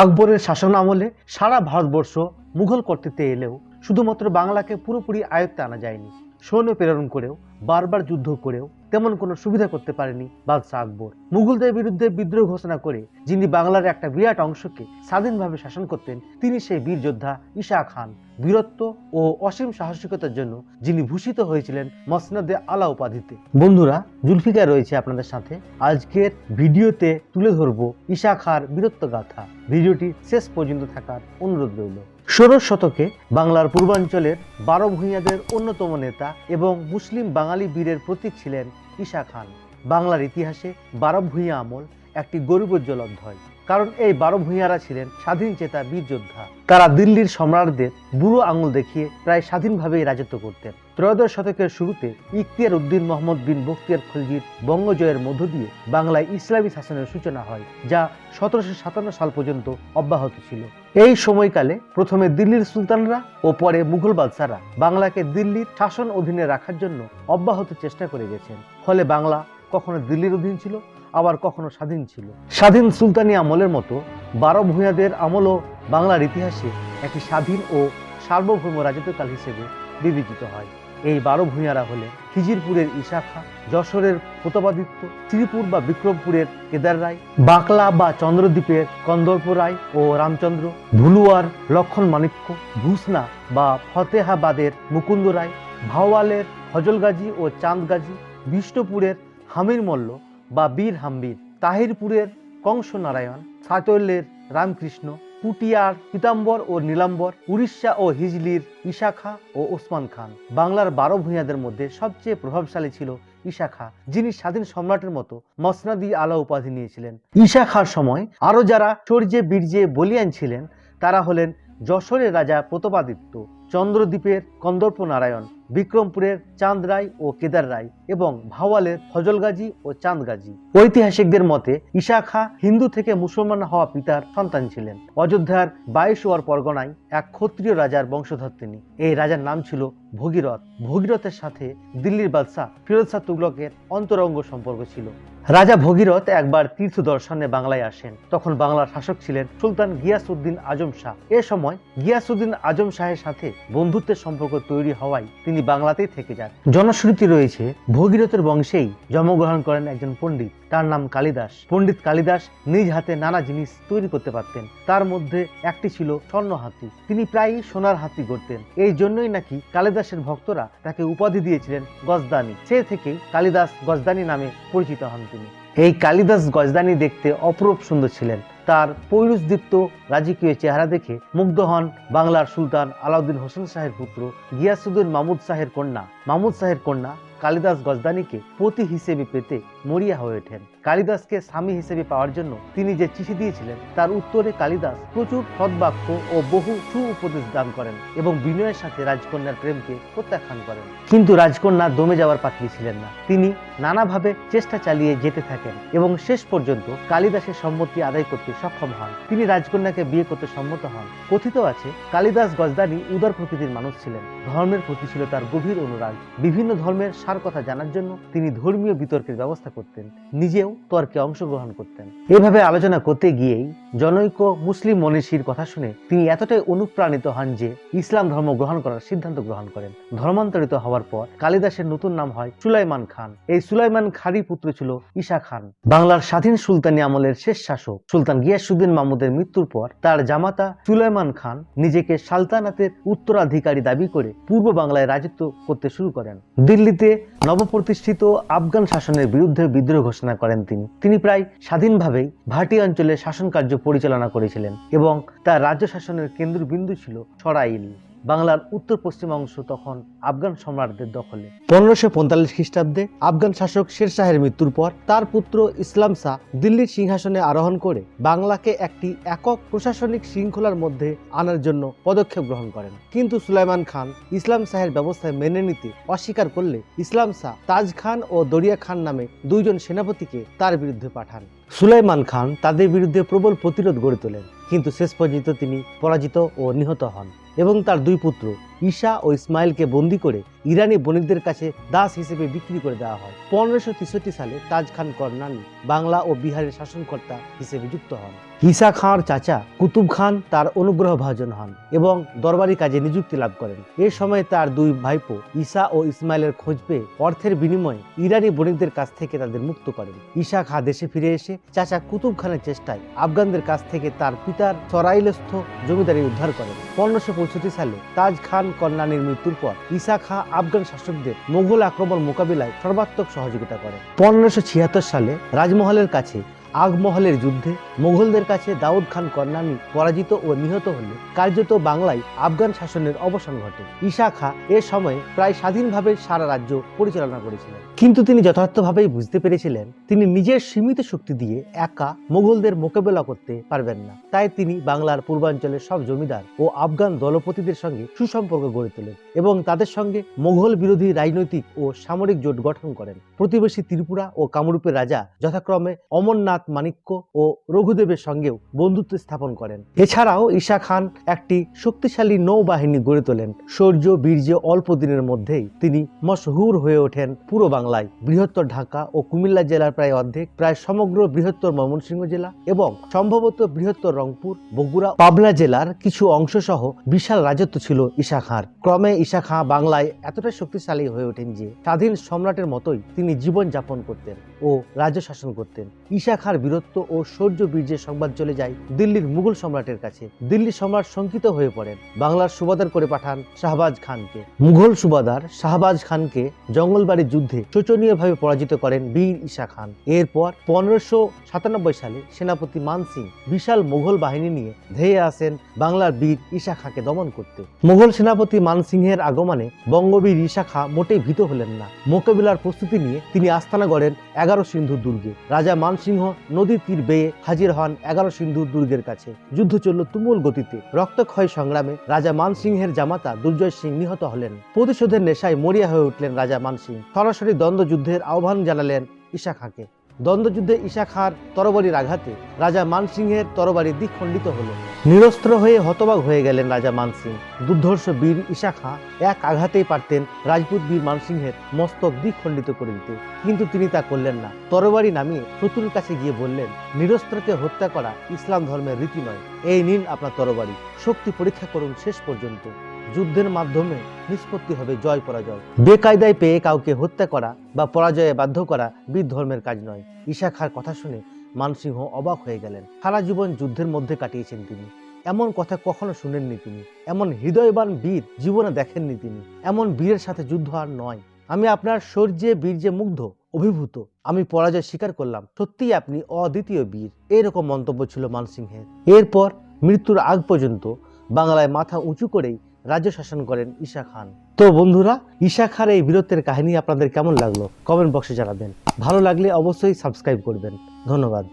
আকবরের শাসন আমলে সারা ভারতবর্ষ মুঘল কর্তৃত্বে এলেও শুধুমাত্র বাংলাকে পুরোপুরি আয়ত্তে আনা যায়নি। সৈন্য প্রেরণ করেও বারবার যুদ্ধ করেও তেমন কোনো সুবিধা করতে পারেনি বাদশাহ আকবর। মুঘলদের বিরুদ্ধে বিদ্রোহ ঘোষণা করে যিনি বাংলার একটা বিরাট অংশকে স্বাধীনভাবে শাসন করতেন, তিনি সেই বীর যোদ্ধা ঈশা খান। বীরত্ব ও অসীম সাহসিকতার জন্য যিনি ভূষিত হয়েছিলেন মসনদে আলা উপাধিতে। বন্ধুরা, জুলফিকার রয়েছে আপনাদের সাথে। আজকের ভিডিওতে তুলে ধরবো ঈশা খার বীরত্ব গাথা। ভিডিওটি শেষ পর্যন্ত থাকার অনুরোধ রইল। ষোড়শ শতকে বাংলার পূর্বাঞ্চলের বারো ভূঁইয়াদের অন্যতম নেতা এবং মুসলিম বাঙালি বীরের প্রতীক ছিলেন ঈশা খান। বাংলার ইতিহাসে বারো ভূঁইয়া আমল একটি গরিবোজ্জ্বল অধ্যায়। কারণ এই বারো ভূঁইয়ারা ছিলেন স্বাধীন চেতা বীর যোদ্ধা। তারা দিল্লির সম্রাটদের বুড়ো আঙুল দেখিয়ে প্রায় স্বাধীনভাবেই রাজত্ব করতেন। ত্রয়োদশ শতকের শুরুতে ইখতিয়ার উদ্দিন মোহাম্মদ বিন বখতিয়ার খলজির বঙ্গজয়ের মধ্য দিয়ে বাংলায় ইসলামী শাসনের সূচনা হয়, যা সতেরোশো সাতান্ন সাল পর্যন্ত অব্যাহত ছিল। এই সময়কালে প্রথমে দিল্লির সুলতানরা ও পরে মুঘল বাদশারা বাংলাকে দিল্লির শাসন অধীনে রাখার জন্য অব্যাহত চেষ্টা করে গেছেন। ফলে বাংলা কখনো দিল্লির অধীন ছিল, আবার কখনো স্বাধীন ছিল। স্বাধীন সুলতানি আমলের মতো বারো ভূঁইয়াদের আমলও বাংলার ইতিহাসে একটি স্বাধীন ও সার্বভৌম রাজত্বকাল হিসেবে বিবেচিত হয়। এই বারো ভূঁইয়ারা হলেন খিজিরপুরের ইশাখা, যশোরের প্রতাপাদিত্য শ্রীপুর বা বিক্রমপুরের কেদার রায়, বাকলা বা চন্দ্রদ্বীপের কন্দর্প রায় ও রামচন্দ্র, ভুলুয়ার লক্ষণ মাণিক্য ভূষনা বা ফতেহাবাদের মুকুন্দ রায়, ভাওয়ালের ফজল গাজী ও চাঁদ গাজী বিষ্ণুপুরের হামির মল্ল বা বীর হাম্বির, তাহিরপুরের কংস নারায়ণ সাতল্যের রামকৃষ্ণ পুটিয়ার পীতাম্বর ও নীলাম্বর, উড়িষ্যা ও হিজলির ইশাখা ও ওসমান খান। বাংলার বারো ভূঁইয়াদের মধ্যে সবচেয়ে প্রভাবশালী ছিল ঈশা খা যিনি স্বাধীন সম্রাটের মতো মসনাদি আলা উপাধি নিয়েছিলেন। ঈশা খার সময় আরও যারা চর্যে বীর্যে বলিয়ান ছিলেন, তারা হলেন যশোরের রাজা প্রতাপাদিত্য। চন্দ্রদ্বীপের কন্দর্প নারায়ণ বিক্রমপুরের চাঁদ রায় ও কেদার রায় এবং ভাওয়ালের ফজল গাজী ও চাঁদ গাজী। ঐতিহাসিকদের মতে ঈশা খা হিন্দু থেকে মুসলমান হওয়া পিতার সন্তান ছিলেন। অযোধ্যার বাইশ ওয়ার পরগনায় এক ক্ষত্রিয় রাজার বংশধর তিনি। এই রাজার নাম ছিল ভগীরথ। ভগীরথের সাথে দিল্লির বাদশাহ ফিরোজ শাহ তুগলকের অন্তরঙ্গ সম্পর্ক ছিল। রাজা ভগীরথ একবার তীর্থ দর্শনে বাংলায় আসেন। তখন বাংলার শাসক ছিলেন সুলতান গিয়াসউদ্দিন আজম শাহ। এ সময় গিয়াসউদ্দিন আজম শাহের সাথে বন্ধুত্বের সম্পর্ক তৈরি হওয়ায় তিনি বাংলাতেই থেকে যান। জনশ্রুতি রয়েছে, ভগীরথের বংশেই জন্মগ্রহণ করেন একজন পণ্ডিত। তার নাম কালিদাস। পণ্ডিত কালিদাস নিজ হাতে নানা জিনিস তৈরি করতে পারতেন। তার মধ্যে একটি ছিল স্বর্ণ হাতি। তিনি প্রায়ই সোনার হাতি গড়তেন। এই জন্যই নাকি কালিদাসের ভক্তরা তাকে উপাধি দিয়েছিলেন গজদানি। সে থেকেই কালিদাস গজদানি নামে পরিচিত হন তিনি। এই কালিদাস গজদানি দেখতে অপরূপ সুন্দর ছিলেন। তার পৈরুষদীপ্ত রাজকীয় চেহারা দেখে মুগ্ধ হন বাংলার সুলতান আলাউদ্দিন হোসেন শাহের পুত্র গিয়াসুদ্দিন মামুদ শাহের কন্যা। মামুদ শাহের কন্যা কালিদাস গজদানিকে পতি হিসেবে পেতে মরিয়া হয়ে ওঠেন। কালিদাসকে স্বামী হিসেবে পাওয়ার জন্য তিনি যে চিঠি দিয়েছিলেন, তার উত্তরে কালিদাস প্রচুর সদ্বাক্য ও বহু সু উপদেশ দান করেন এবং বিনয়ের সাথে রাজকন্যার প্রেমকে প্রত্যাখ্যান করেন। কিন্তু রাজকন্যা দমে যাওয়ার পাত্রী ছিলেন না। তিনি নানাভাবে চেষ্টা চালিয়ে যেতে থাকেন এবং শেষ পর্যন্ত কালিদাসের সম্মতি আদায় করতে সক্ষম হন। তিনি রাজকন্যাকে বিয়ে করতে সম্মত হন। কথিত আছে, কালিদাস গজদানি উদার প্রকৃতির মানুষ ছিলেন। ধর্মের প্রতি ছিল তার গভীর অনুরাগ। বিভিন্ন ধর্মের সার কথা জানার জন্য তিনি ধর্মীয় বিতর্কের ব্যবস্থা করতেন, নিজেও তর্কে অংশগ্রহণ করতেন। এভাবে আলোচনা করতে গিয়েই জনৈক মুসলিম মনীষীর কথা শুনে তিনি এতটাই অনুপ্রাণিত হন যে ইসলাম ধর্ম গ্রহণ করার সিদ্ধান্ত গ্রহণ করেন। ধর্মান্তরিত হওয়ার পর কালিদাসের নতুন নাম হয় সুলাইমান খান। এই সুলাইমান খারি পুত্র ছিল ঈশা খান। বাংলার স্বাধীন সুলতানি আমলের শেষ শাসক সুলতান গিয়াসুদ্দিন মাহমুদের মৃত্যুর পর তার জামাতা সুলাইমান খান নিজেকে সালতানাতের উত্তরাধিকারী দাবি করে পূর্ব বাংলায় রাজত্ব করতে শুরু করেন। দিল্লিতে নবপ্রতিষ্ঠিত আফগান শাসনের বিরুদ্ধে বিদ্রোহ ঘোষণা করেন তিনি। তিনি প্রায় স্বাধীনভাবেই ভাটি অঞ্চলে শাসন কার্য পরিচালনা করেছিলেন এবং তার রাজ্য শাসনের কেন্দ্রবিন্দু ছিল সরাইল। বাংলার উত্তর পশ্চিম অংশ তখন আফগান সম্রাটদের দখলে। পনেরোশো পঁয়তাল্লিশ খ্রিস্টাব্দে আফগান শাসক শের শাহের মৃত্যুর পর তার পুত্র ইসলাম শাহ দিল্লির সিংহাসনে আরোহণ করে বাংলাকে একটি একক প্রশাসনিক শৃঙ্খলার মধ্যে আনার জন্য পদক্ষেপ গ্রহণ করেন। কিন্তু সুলাইমান খান ইসলাম শাহের ব্যবস্থায় মেনে নিতে অস্বীকার করলে ইসলাম শাহ তাজ খান ও দরিয়া খান নামে দুইজন সেনাপতিকে তার বিরুদ্ধে পাঠান। সুলাইমান খান তাদের বিরুদ্ধে প্রবল প্রতিরোধ গড়ে তোলেন, কিন্তু শেষ পর্যন্ত তিনি পরাজিত ও নিহত হন। এবং তার দুই পুত্র। ঈশা ও ইসমাইলকে বন্দি করে ইরানি বণিকদের কাছে দাস হিসেবে বিক্রি করে দেওয়া হয়। পনেরোশো সালে তাজ খান করনানি বাংলা ও বিহারের শাসনকর্তা হিসেবে যুক্ত হন। ঈসা খাঁর চাচা কুতুব খান তার অনুগ্রহ ভাজন হন এবং দরবারি কাজে নিযুক্তি লাভ করেন। এ সময় তার দুই ভাইপো ঈসা ও ইসমাইলের খোঁজ পেয়ে অর্থের বিনিময়ে ইরানি বণিকদের কাছ থেকে তাদের মুক্ত করেন। ঈশা খাঁ দেশে ফিরে এসে চাচা কুতুব খানের চেষ্টায় আফগানদের কাছ থেকে তার পিতার সরাইলস্থ জমিদারি উদ্ধার করেন। পনেরোশো সালে তাজ খান কর্নানির মৃত্যুর পর ইসা খা আফগান শাসকদের মোগল আক্রমণ মোকাবিলায় সর্বাত্মক সহযোগিতা করে। পনেরোশো সালে রাজমহলের কাছে আগমহলের যুদ্ধে মোগলদের কাছে দাউদ খান কর্নানি পরাজিত ও নিহত হলে কার্যত বাংলায় আফগান শাসনের অবসান ঘটে। ঈশা খাঁ এ সময়ে প্রায় স্বাধীনভাবে সারা রাজ্য পরিচালনা করেছিলেন। কিন্তু তিনি যথার্থভাবেই বুঝতে পেরেছিলেন, তিনি নিজের সীমিত শক্তি দিয়ে একা মোগলদের মোকাবেলা করতে পারবেন না। তাই তিনি বাংলার পূর্বাঞ্চলের সব জমিদার ও আফগান দলপতিদের সঙ্গে সুসম্পর্ক গড়ে তোলেন এবং তাদের সঙ্গে মোগল বিরোধী রাজনৈতিক ও সামরিক জোট গঠন করেন। প্রতিবেশী ত্রিপুরা ও কামরূপের রাজা যথাক্রমে অমরনাথ মাণিক্য ও রঘুদেবের সঙ্গেও বন্ধুত্ব স্থাপন করেন। এছাড়াও ঈশা খান একটি শক্তিশালী নৌবাহিনী গড়ে তোলেন। শৌর্য, বীর্য অল্প দিনের মধ্যেই তিনি মশহুর হয়ে ওঠেন পুরো বাংলায়। বৃহত্তর ঢাকা ও কুমিল্লা জেলার প্রায় অর্ধেক, প্রায় সমগ্র বৃহত্তর ময়মনসিংহ জেলা এবং সম্ভবত বৃহত্তর রংপুর, বগুড়া, পাবনা জেলার কিছু অংশ সহ বিশাল রাজত্ব ছিল ঈশা খাঁর। ক্রমে ঈশা খাঁ বাংলায় এতটা শক্তিশালী হয়ে ওঠেন যে, স্বাধীন সম্রাটের মতোই তিনি জীবন যাপন করতেন ও রাজ্য শাসন করতেন। ঈশা খাঁর বীরত্ব ও শৌর্য বীর্যের সংবাদ চলে যায় দিল্লির মুঘল সম্রাটের কাছে। দিল্লি সম্রাট শঙ্কিত হয়ে পড়েন। বাংলার সুবাদার করে পাঠান শাহবাজ খানকে। মুঘল সুবাদার শাহবাজ খানকে জঙ্গলবাড়ির যুদ্ধে শোচনীয়ভাবে পরাজিত করেন বীর ঈশা খান। এরপর পনেরোশো সাতানব্বই সালে সেনাপতি মান সিং বিশাল মুঘল বাহিনী নিয়ে ধেয়ে আসেন বাংলার বীর ঈশা খাঁকে দমন করতে। মুঘল সেনাপতি মান সিংহের আগমনে বঙ্গবীর ঈশা খাঁ মোটেই ভীত হলেন না। মোকাবিলার প্রস্তুতি নিয়ে তিনি আস্তানা গড়েন এগারো সিন্ধু দুর্গে। রাজা মানসিংহ নদীর তীর বেয়ে হাজির হন এগারো সিন্ধু দুর্গের কাছে। যুদ্ধ চলল তুমুল গতিতে। রক্তক্ষয় সংগ্রামে রাজা মানসিংহের জামাতা দুর্জয় সিং নিহত হলেন। প্রতিশোধের নেশায় মরিয়া হয়ে উঠলেন রাজা মানসিং সরাসরি দ্বন্দ্বযুদ্ধের আহ্বান জানালেন ঈশা খাঁকে দ্বন্দ্বযুদ্ধে ঈশা খাঁর তরবারির আঘাতে রাজা মানসিংহের তরবারি দ্বিখণ্ডিত হল। নিরস্ত্র হয়ে হতবাক হয়ে গেলেন রাজা মানসিং দুর্ধর্ষ বীর ঈশা খাঁ এক আঘাতেই পারতেন রাজপুত বীর মানসিংহের মস্তক দ্বিখণ্ডিত করে দিতে। কিন্তু তিনি তা করলেন না। তরবারি নামিয়ে শত্রুর কাছে গিয়ে বললেন, নিরস্ত্রকে হত্যা করা ইসলাম ধর্মের রীতি নয়। এই নিন আপনার তরবারি। শক্তি পরীক্ষা করুন শেষ পর্যন্ত। যুদ্ধের মাধ্যমে নিষ্পত্তি হবে জয় পরাজয়। বেকায়দায় পেয়ে কাউকে হত্যা করা বা পরাজয়ে বাধ্য করা বীর ধর্মের কাজ নয়। ঈশা খার কথা শুনে মানসিংহ অবাক হয়ে গেলেন। সারা জীবন যুদ্ধের মধ্যে কাটিয়েছেন তিনি। এমন কথা কখনো শুনেননি তিনি। এমন হৃদয়বান বীর জীবনে দেখেননি তিনি। এমন বীরের সাথে যুদ্ধ আর নয়। আমি আপনার শৌর্যে বীর্যে মুগ্ধ, অভিভূত। আমি পরাজয় স্বীকার করলাম। সত্যিই আপনি অদ্বিতীয় বীর। এরকম মন্তব্য ছিল মানসিংহের এরপর মৃত্যুর আগ পর্যন্ত বাংলায় মাথা উঁচু করেই রাজ্য শাসন করেন ঈশা খান। তো বন্ধুরা, ঈশা খার এই বীরত্বের কাহিনী আপনাদের কেমন লাগল? কমেন্ট বক্সে জানাবেন। ভালো লাগলে অবশ্যই সাবস্ক্রাইব করবেন। ধন্যবাদ।